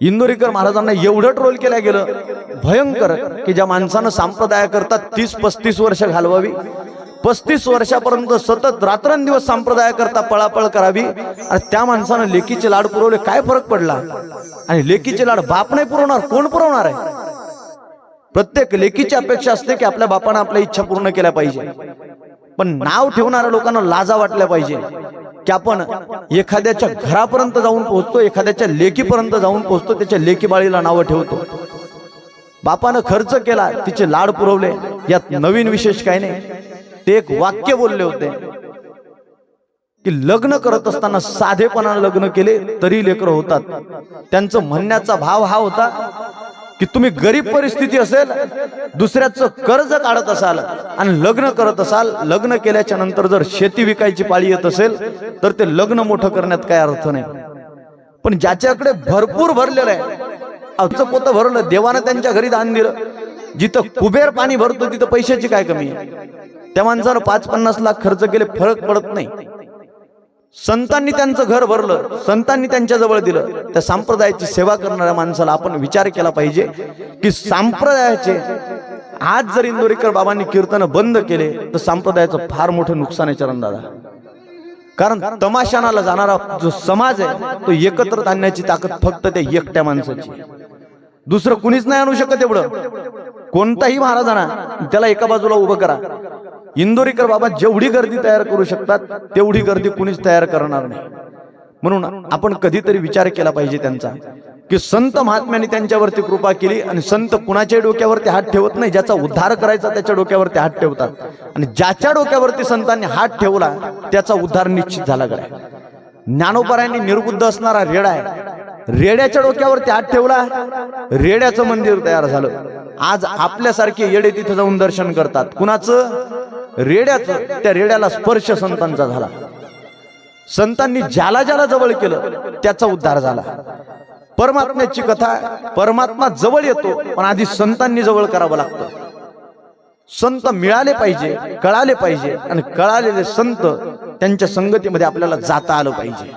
इंदोरीकर महाराजांना एवढं ट्रोल केलं गेलं भयंकर की ज्या माणसानं संप्रदाय करता तीस पस्तीस वर्ष घालवावी. पस्तीस वर्षापर्यंत सतत रात्रंदिवस संप्रदाय करता पळापळ करावी. आणि त्या माणसानं लेकीचे लाड पुरवले काय फरक पडला? आणि लेकीचे लाड बाप नाही पुरवणार कोण पुरवणार आहे? प्रत्येक लेकीची अपेक्षा असते की आपल्या बापानं आपल्या इच्छा पूर्ण केल्या पाहिजे. पण नाव ठेवणाऱ्या लोकांना लाजा वाटल्या पाहिजे. की आपण एखाद्याच्या घरापर्यंत जाऊन पोहोचतो एखाद्याच्या लेकीपर्यंत जाऊन पोहोचतो त्याच्या लेकी बाळीला नावं ठेवतो. बापानं खर्च केला तिचे लाड पुरवले यात नवीन विशेष काही नाही. ते एक वाक्य बोलले होते की लग्न करत असताना साधेपणानं लग्न केले तरी लेकर होतात. त्यांचं म्हणण्याचा भाव हा होता की तुम्ही गरीब परिस्थिती असेल दुसऱ्याचं कर्ज काढत असाल आणि लग्न करत असाल लग्न केल्याच्यानंतर जर शेती विकायची पाळी येत असेल तर ते लग्न मोठं करण्यात काय अर्थ नाही. पण ज्याच्याकडे भरपूर भरलेलं आहे आमचं पोतं भरलं देवानं त्यांच्या घरी दान दिलं जिथं कुबेर पाणी भरतो तिथं पैशाची काय कमी आहे? त्या माणसानं पाच पन्नास लाख खर्च केले फरक पडत नाही. संतांनी त्यांचं घर भरलं संतांनी त्यांच्या जवळ दिलं. त्या संप्रदायाची सेवा करणाऱ्या माणसाला आपण विचार केला पाहिजे की संप्रदायाचे आज जर इंदोरीकर बाबांनी कीर्तन बंद केले तर संप्रदायाचं फार मोठं नुकसान आहे चरणदादा कारण तमाशानाला जाणारा जो समाज आहे तो एकत्र आणण्याची ताकद फक्त त्या एकट्या माणसाची दुसरं कुणीच नाही आणू शकत एवढं. कोणताही महाराजांना त्याला एका बाजूला उभं करा. इंदोरीकर बाबा जेवढी गर्दी तयार करू शकतात तेवढी गर्दी कुणीच तयार करणार नाही. म्हणून आपण कधीतरी विचार केला पाहिजे त्यांचा की संत महात्म्याने त्यांच्यावरती कृपा केली आणि संत कुणाच्या डोक्यावरती हात ठेवत नाही ज्याचा उद्धार करायचा त्याच्या डोक्यावरती हात ठेवतात. आणि ज्याच्या डोक्यावरती संतांनी हात ठेवला त्याचा उद्धार निश्चित झाला काय ज्ञानोपरायांनी निर्बुद्ध असणारा रेडा आहे. रेड्याच्या डोक्यावरती हात ठेवला रेड्याचं मंदिर तयार झालं. आज आपल्यासारखे येडे तिथे जाऊन दर्शन करतात. कुणाचं? रेड्याचं त्या रेड्याला स्पर्श संतांचा झाला. संतांनी ज्याला ज्याला जवळ केलं त्याचा उद्धार झाला. परमात्म्याची कथा परमात्मा जवळ येतो पण आधी संतांनी जवळ करावं लागतं. संत मिळाले पाहिजे कळाले पाहिजे आणि कळालेले संत त्यांच्या संगतीमध्ये आपल्याला जाता आलं पाहिजे.